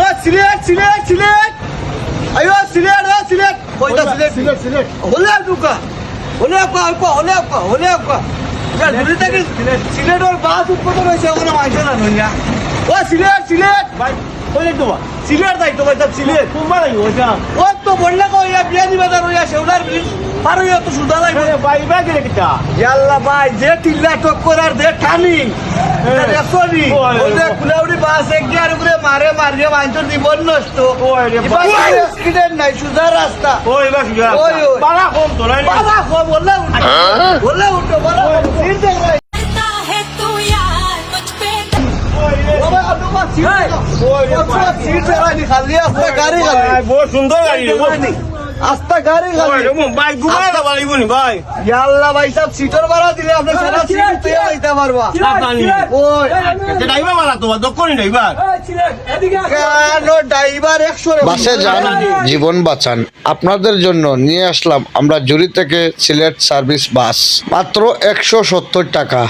ও সিলেট সিলেট সিলেট আইও সিলেট ও সিলেট কইতা সিলেট সিলেট সিলেট হলে দুকা হলে আপা আপা হলে আপা হলে আপা সিলেট সিলেটের বাস উৎপাদন হয়েছে ওখানে মাইছে না নইয়া ও সিলেট সিলেট ভাই কইলে তো সিলেট তাই তো ভাই সিলেট কোনবা লাগিব এটা ও তো বললে কইয়া বিয়া দিবা তার হইয়া সেউলার ব্রিজ পার হইয়া তো সুদা আরে ভাই বা গেলে কিটা ইয়াল্লা ভাই যে টিল্লা টক করার যে ওই যে ওই। কুলাউড়ি বাস এক গিয়ার উপরে মারে মারিয়ে মাইন্তর জীবন নষ্ট। ওই রে এবার নাই সুদা রাস্তা। ওই বা কি ওই, ওই। কম তো নাই বাবা খো বললে খালি আস্তা গাড়ি খালি। বহুত সুন্দর গাড়ি আস্তা গাড়ি খালি। ভাই ঘুমাই না পারিব নি ভাই। ইয়াল্লা ভাই সব সিটের ভাড়া দিলে আপনি সারা সিট পেয়ে যাইতে পারবা। সাবধানি ওই। এটা ড্রাইভার মারা তো দক্ষিণ ড্রাইভার কেন ড্রাইভার একশো বাসে যান জীবন বাঁচান। আপনাদের জন্য নিয়ে আসলাম আমরা জুরি থেকে সিলেট সার্ভিস বাস। মাত্র একশো সত্তর টাকা।